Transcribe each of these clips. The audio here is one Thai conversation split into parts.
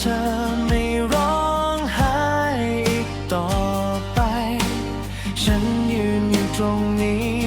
ธอไม่ร้องไห้อีกต่อไป ฉันยืนอยู่ตรงนี้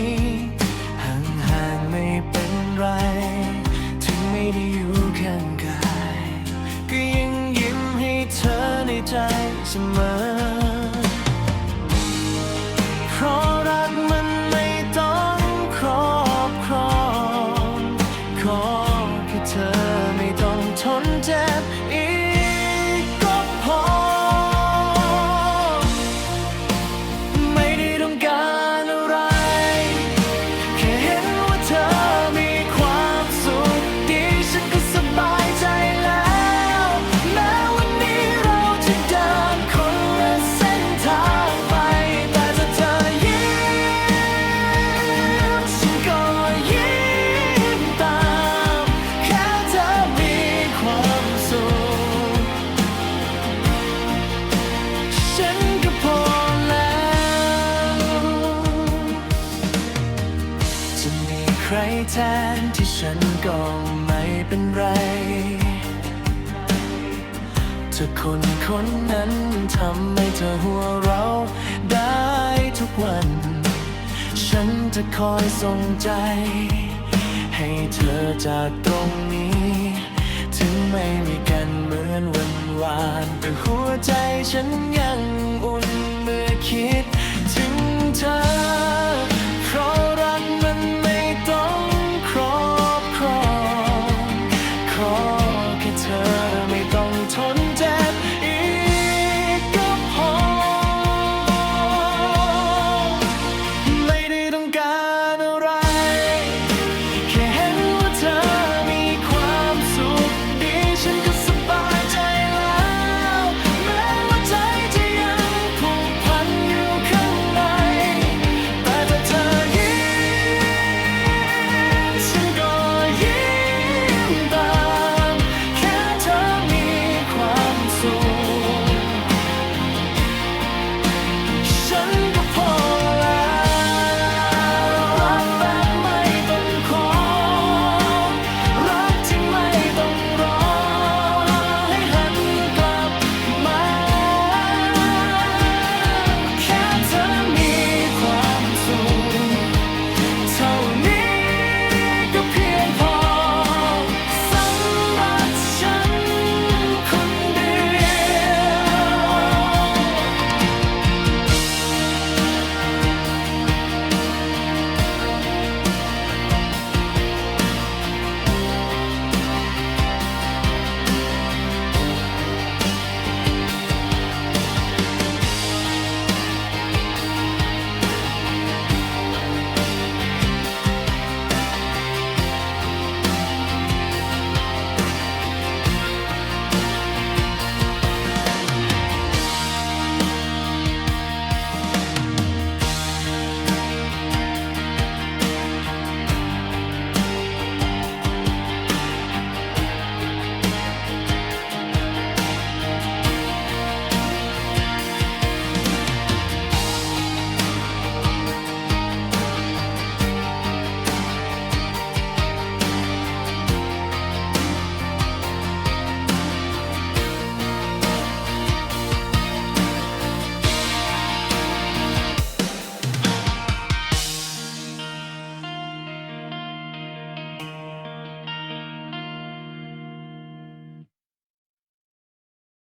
รแทนที่ฉันก็ไม่เป็นไร เธอคนคนนั้นทำให้เธอหัวเราะได้ทุกวัน ฉันจะคอยส่งใจ ให้เธอจากตรงนี้ ถึงไม่มีกันเหมือนวันวานแต่หัวใจฉันยัง